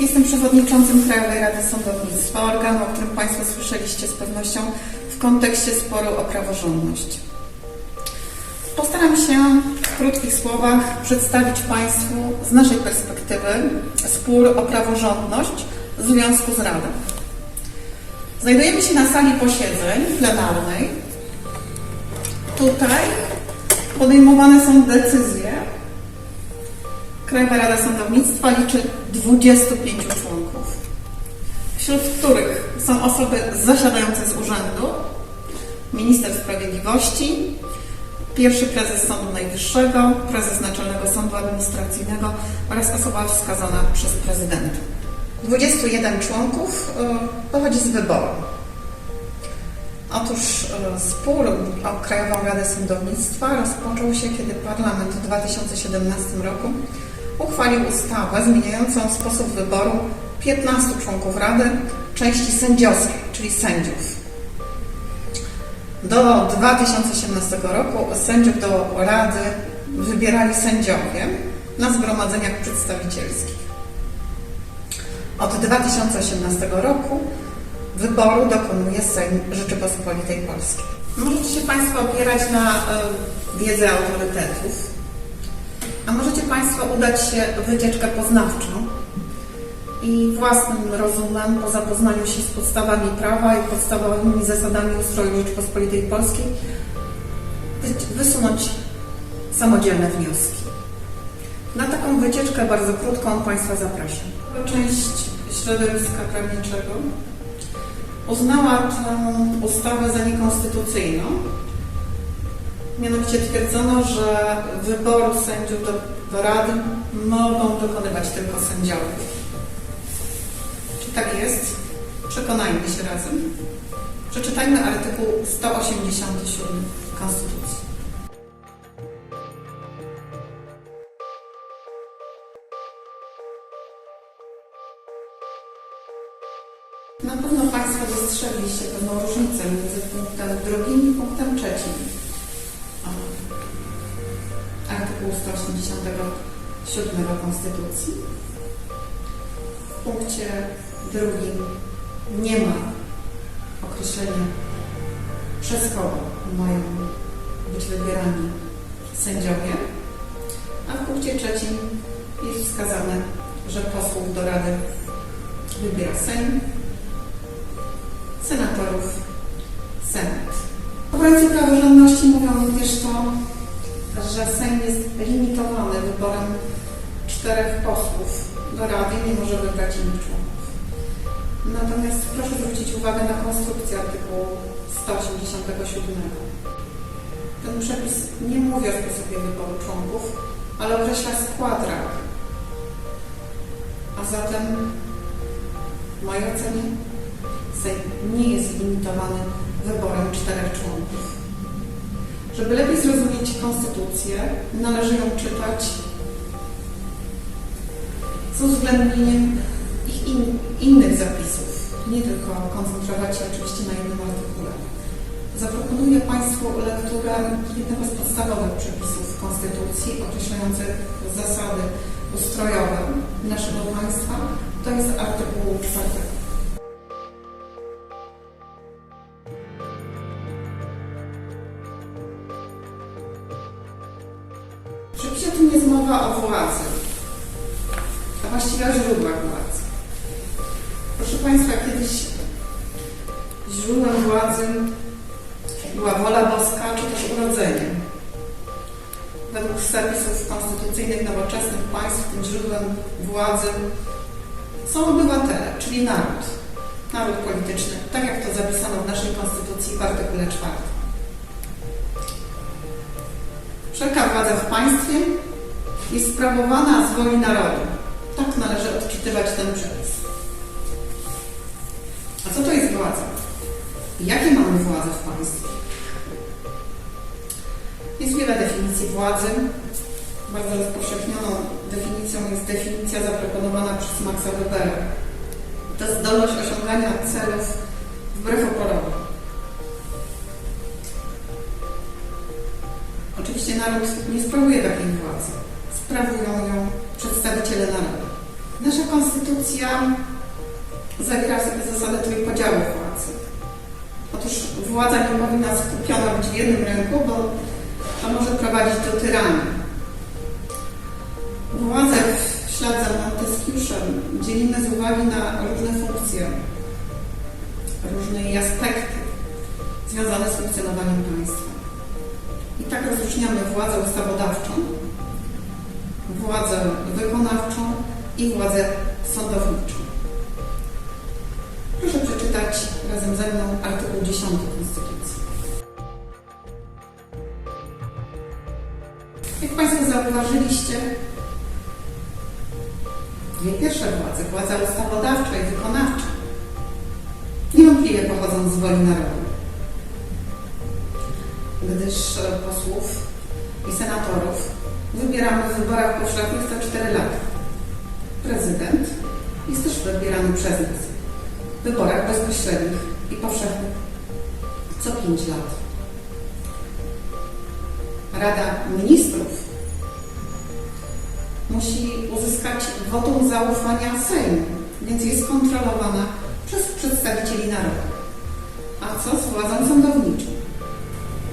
Jestem przewodniczącym Krajowej Rady Sądownictwa, organu, o którym Państwo słyszeliście z pewnością w kontekście sporu o praworządność. Postaram się w krótkich słowach przedstawić Państwu z naszej perspektywy spór o praworządność w związku z Radą. Znajdujemy się na sali posiedzeń plenarnej. Tutaj podejmowane są decyzje. Krajowa Rada Sądownictwa liczy 25 członków, wśród których są osoby zasiadające z urzędu, minister sprawiedliwości, pierwszy prezes Sądu Najwyższego, prezes Naczelnego Sądu Administracyjnego oraz osoba wskazana przez prezydenta. 21 członków y, pochodzi z wyboru. Otóż y, spór o Krajową Radę Sądownictwa rozpoczął się, kiedy parlament w 2017 roku uchwalił ustawę zmieniającą sposób wyboru 15 członków Rady części sędziowskiej, czyli sędziów. Do 2018 roku sędziów do Rady wybierali sędziowie na zgromadzeniach przedstawicielskich. Od 2018 roku wyboru dokonuje Sejm Rzeczypospolitej Polskiej. Możecie się Państwo opierać na y, wiedzy autorytetów, a możecie Państwo udać się w wycieczkę poznawczą i własnym rozumem, po zapoznaniu się z podstawami prawa i podstawowymi zasadami ustroju Rzeczypospolitej Polskiej, wy- wysunąć samodzielne wnioski. Na taką wycieczkę bardzo krótką Państwa zapraszam. Część środowiska prawniczego uznała tę ustawę za niekonstytucyjną. Mianowicie twierdzono, że wyboru sędziów do, do Rady mogą dokonywać tylko sędziowie. Czy tak jest? Przekonajmy się razem. Przeczytajmy artykuł 187 Konstytucji. Na pewno Państwo dostrzegliście pewną różnicę między punktem drugim i punktem trzecim. 187 Konstytucji. W punkcie drugim nie ma określenia przez kogo mają być wybierani sędziowie, a w punkcie trzecim jest wskazane, że posłów do Rady wybiera Sejm, senatorów Senat. Obrońcy praworządności mówią również to, że Sejm jest limitowany wyborem czterech posłów do Rady nie może wybrać innych członków. Natomiast proszę zwrócić uwagę na konstrukcję artykułu 187. Ten przepis nie mówi o sposobie wyboru członków, ale określa skład rady. A zatem w mojej ocenie Sejm nie jest limitowany wyborem czterech członków. Żeby lepiej zrozumieć konstytucję, należy ją czytać z uwzględnieniem ich in, innych zapisów, nie tylko koncentrować się oczywiście na jednym artykule. Zaproponuję Państwu lekturę jednego z podstawowych przepisów Konstytucji określających zasady ustrojowe naszego państwa. To jest artykuł 4. Przepisie tym jest mowa o władzy, a właściwie o źródłach władzy. Proszę Państwa, kiedyś źródłem władzy była wola boska, czy też urodzenie. Według zapisów konstytucyjnych nowoczesnych państw tym źródłem władzy są obywatele, czyli naród. Naród polityczny, tak jak to zapisano w naszej konstytucji w artykule 4. Wszelka władza w państwie jest sprawowana z woli narodu. Tak należy odczytywać ten przepis. A co to jest władza? Jakie mamy władze w państwie? Jest wiele definicji władzy. Bardzo rozpowszechnioną definicją jest definicja zaproponowana przez Maxa Webera. To zdolność osiągania celów wbrew oporowi. Naród nie sprawuje takiej władzy. Sprawują ją przedstawiciele narodu. Nasza konstytucja zawiera sobie zasadę trójpodziału władzy. Otóż władza nie powinna skupiona być w jednym ręku, bo to może prowadzić do tyranii. Władzę w ślad za Montesquieuszem dzielimy z uwagi na różne funkcje, różne jej aspekty związane z funkcjonowaniem państwa. I tak rozróżniamy władzę ustawodawczą, władzę wykonawczą i władzę sądowniczą. Proszę przeczytać razem ze mną artykuł 10 Konstytucji. Jak Państwo zauważyliście, dwie pierwsze władze, władza ustawodawcza i wykonawcza, niewątpliwie pochodzą z woli narodu, gdyż posłów i senatorów wybieramy w wyborach powszechnych co 4 lata. Prezydent jest też wybierany przez nas w wyborach bezpośrednich i powszechnych co 5 lat. Rada Ministrów musi uzyskać wotum zaufania Sejmu, więc jest kontrolowana przez przedstawicieli narodu. A co z władzą sądowniczą?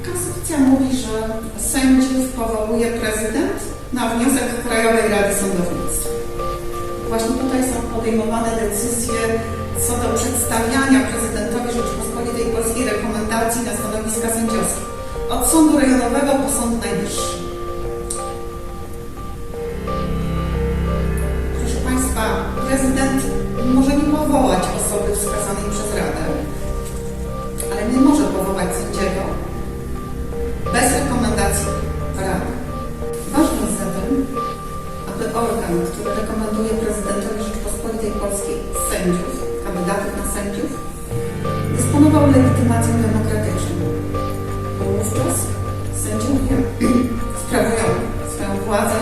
Konstytucja mówi, że sędziów powołuje prezydent na wniosek Krajowej Rady Sądownictwa. Właśnie tutaj są podejmowane decyzje co do przedstawiania prezydentowi Rzeczypospolitej Polskiej rekomendacji na stanowiska sędziowskie. Od sądu rejonowego po sąd najwyższy. Proszę Państwa, prezydent może nie powołać osoby wskazanej przez Radę, ale nie może powołać sędziego organ, który rekomenduje prezydentowi Rzeczypospolitej Polskiej sędziów, kandydatów na sędziów, dysponował legitymacją demokratyczną. Wówczas sędziowie sprawują swoją władzę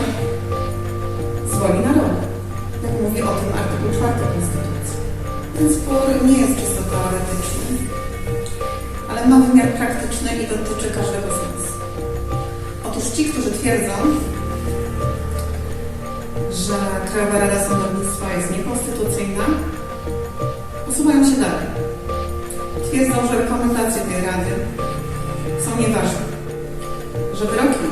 z woli narodu. Jak mówi o tym artykuł 4 Konstytucji. Ten spór nie jest czysto teoretyczny, ale ma wymiar praktyczny i dotyczy każdego z nas. Otóż ci, którzy twierdzą, że Krajowa Rada Sądownictwa jest niekonstytucyjna, posuwają się dalej. Twierdzą, że rekomendacje tej Rady są nieważne, że wyroki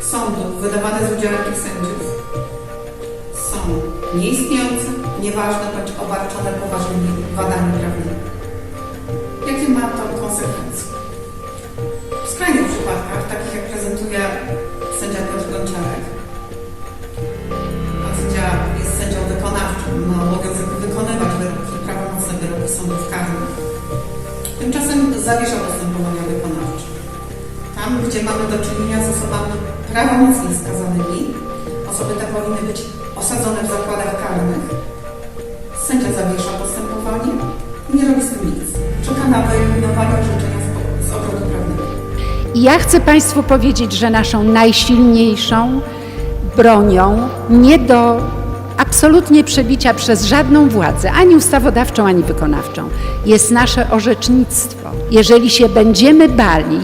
sądów wydawane z udziałem tych sędziów są nieistniejące, nieważne bądź obarczone poważnymi wadami prawnymi. Jakie ma to konsekwencje? W skrajnych przypadkach, takich jak prezentuje sędzia Piotr Gąciarek, ma obowiązek wykonywać wyroki, prawomocne wyroki sądów karnych. Tymczasem zawiesza postępowania wykonawcze. Tam, gdzie mamy do czynienia z osobami prawomocnie skazanymi, osoby te powinny być osadzone w zakładach karnych. Sędzia zawiesza postępowanie i nie robi z tym nic. Czeka na wyeliminowanie orzeczenia z- obrotu prawnego. Ja chcę Państwu powiedzieć, że naszą najsilniejszą bronią nie do absolutnie przebicia przez żadną władzę, ani ustawodawczą, ani wykonawczą, jest nasze orzecznictwo. Jeżeli się będziemy bali,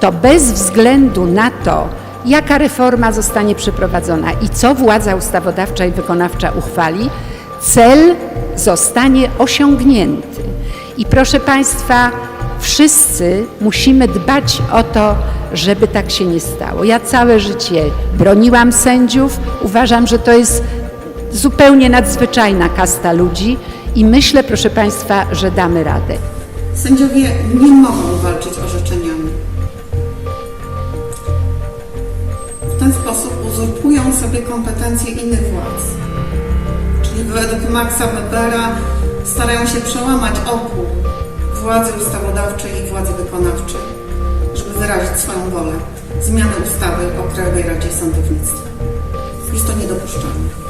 to bez względu na to, jaka reforma zostanie przeprowadzona i co władza ustawodawcza i wykonawcza uchwali, cel zostanie osiągnięty. I proszę Państwa, wszyscy musimy dbać o to, żeby tak się nie stało. Ja całe życie broniłam sędziów, uważam, że to jest zupełnie nadzwyczajna kasta ludzi i myślę, proszę Państwa, że damy radę. Sędziowie nie mogą walczyć orzeczeniami. W ten sposób uzurpują sobie kompetencje innych władz. Czyli według Maxa Webera starają się przełamać opór władzy ustawodawczej i władzy wykonawczej, żeby wyrazić swoją wolę zmiany ustawy o Krajowej Radzie Sądownictwa. Jest to niedopuszczalne.